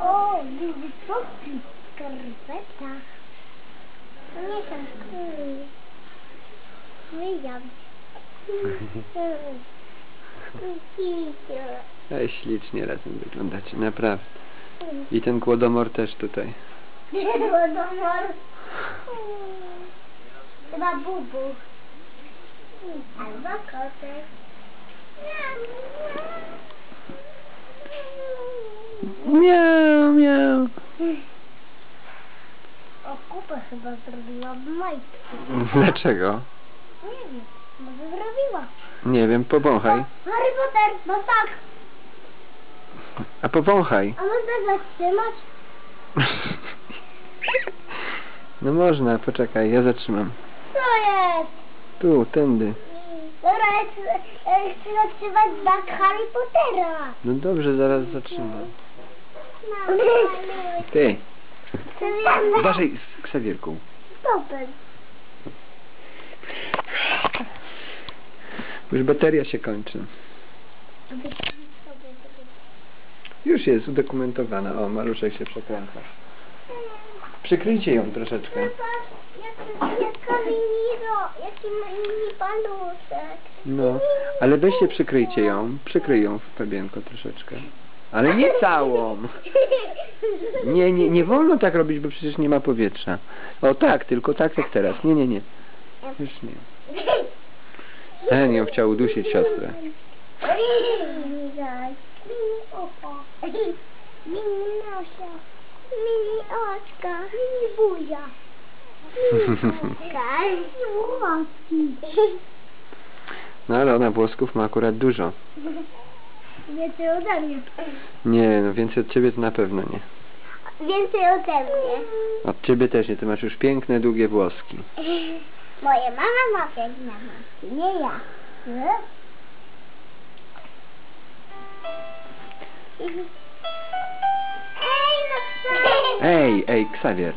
O, był wysoki w skarpetach. Nie tak. Wyjam. Ej, ślicznie razem wyglądacie, naprawdę. I ten kłodomor też tutaj. Kłodomor. Chyba bubu. Albo kotek. Nie miau. O, kupę chyba zrobiła w majtki. Dlaczego? Nie wiem, może zrobiła. Nie wiem, powąchaj. O, Harry Potter, no tak. A powąchaj. A można zatrzymać? No można, poczekaj, ja zatrzymam. Co jest? Tu, tędy. Dobra, ja chcę, ja chcę zatrzymać znak Harry Pottera. No dobrze, zaraz zatrzymam. Ty, uważaj z ksawierką. Stopem. Już bateria się kończy. Już jest udokumentowana. O, maluszek się przekręca. Przykryjcie ją troszeczkę. Jaki mini paluszek. No, ale weźcie przykryjcie ją. Przykryj ją w pebienko troszeczkę. Ale nie całą. Nie, nie, nie wolno tak robić, bo przecież nie ma powietrza. O tak, tylko tak jak teraz. Nie, nie, nie. Już nie. Ją chciał udusić siostrę. Mini nosia, mini oczka, mini buzia. No ale ona włosków ma akurat dużo. Więcej ode mnie. Nie, no więcej od ciebie to na pewno nie. Więcej ode mnie. Od ciebie też nie, ty masz już piękne, długie włoski. Moja mama ma piękne noski, nie ja. Ej, no? Ej, ej, Ksawier.